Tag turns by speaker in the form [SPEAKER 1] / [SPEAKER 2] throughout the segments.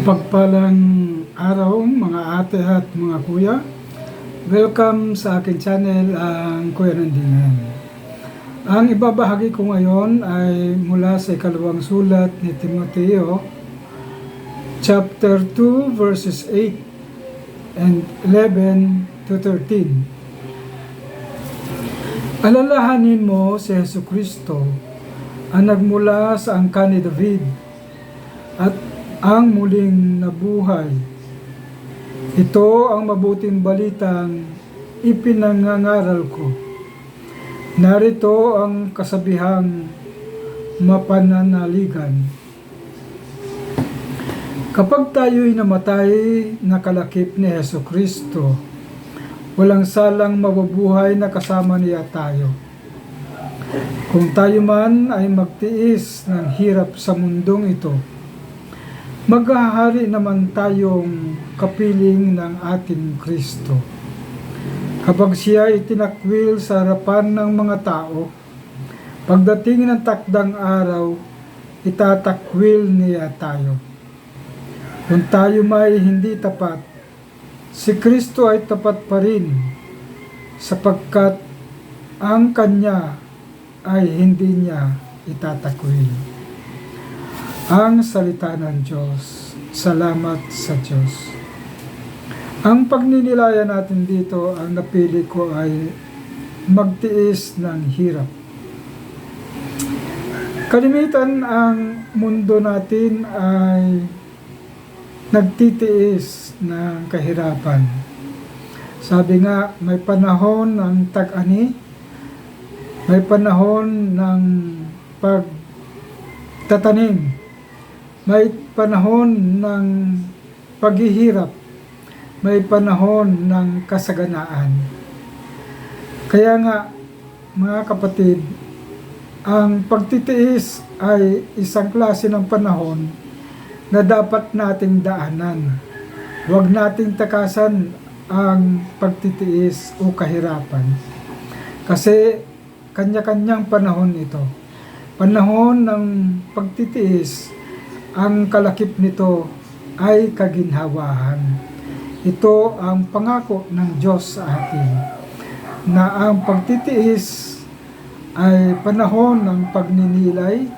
[SPEAKER 1] Pagpalang araw mga ate at mga kuya. Welcome sa akin channel ang Kuya Nandingan. Ang ibabahagi ko ngayon ay mula sa ikalawang sulat ni Timoteo chapter 2 verses 8 and 11 to 13. Alalahanin mo si Yesu Kristo ang nagmula sa angka ni David at ang muling nabuhay. Ito ang mabuting balitang ipinangangaral ko. Narito ang kasabihang mapananaligan. Kapag tayo'y namatay na kalakip ni Heso Kristo, walang salang mabubuhay na kasama niya tayo. Kung tayo man ay magtiis ng hirap sa mundong ito, maghahari naman tayong kapiling ng ating Kristo. Kapag siya itinakwil sa harapan ng mga tao, pagdating ng takdang araw, itatakwil niya tayo. Kung tayo may hindi tapat, si Kristo ay tapat pa rin sapagkat ang Kanya ay hindi niya itatakwil ang salita ng Diyos. Salamat sa Diyos. Ang pagninilayan natin dito, ang napili ko ay magtiis ng hirap. Kalimitan ang mundo natin ay nagtitiis ng kahirapan. Sabi nga, may panahon ng tag-ani, may panahon ng pagtatanim, may panahon ng paghihirap, may panahon ng kasaganaan. Kaya nga, mga kapatid, ang pagtitiis ay isang klase ng panahon na dapat nating daanan. Huwag nating takasan ang pagtitiis o kahirapan. Kasi kanya-kanyang panahon ito. Panahon ng pagtitiis, ang kalakip nito ay kaginhawahan. Ito ang pangako ng Diyos sa atin na ang pagtitiis ay panahon ng pagninilay,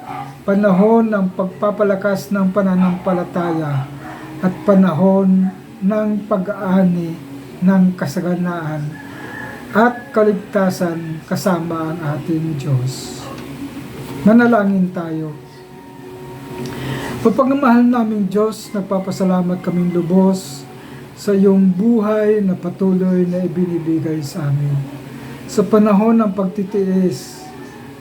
[SPEAKER 1] panahon ng pagpapalakas ng pananampalataya at panahon ng pag-aani ng kasaganaan at kaligtasan kasama ang ating Diyos. Manalangin tayo. Pagpagmamahal naming Diyos, nagpapasalamat kaming lubos sa iyong buhay na patuloy na ibinibigay sa amin. Sa panahon ng pagtitiis,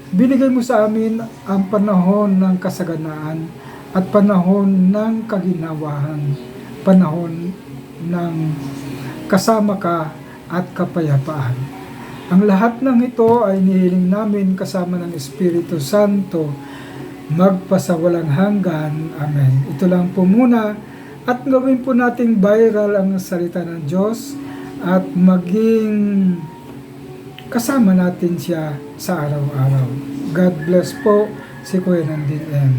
[SPEAKER 1] binigay mo sa amin ang panahon ng kasaganaan at panahon ng kaginawahan, panahon ng kasama ka at kapayapaan. Ang lahat ng ito ay nihiling namin kasama ng Espiritu Santo magpasawalang hanggan. Amen. Ito lang po muna at gawin po nating viral ang salita ng Diyos at maging kasama natin siya sa araw-araw. God bless po si Kuya Nandin M.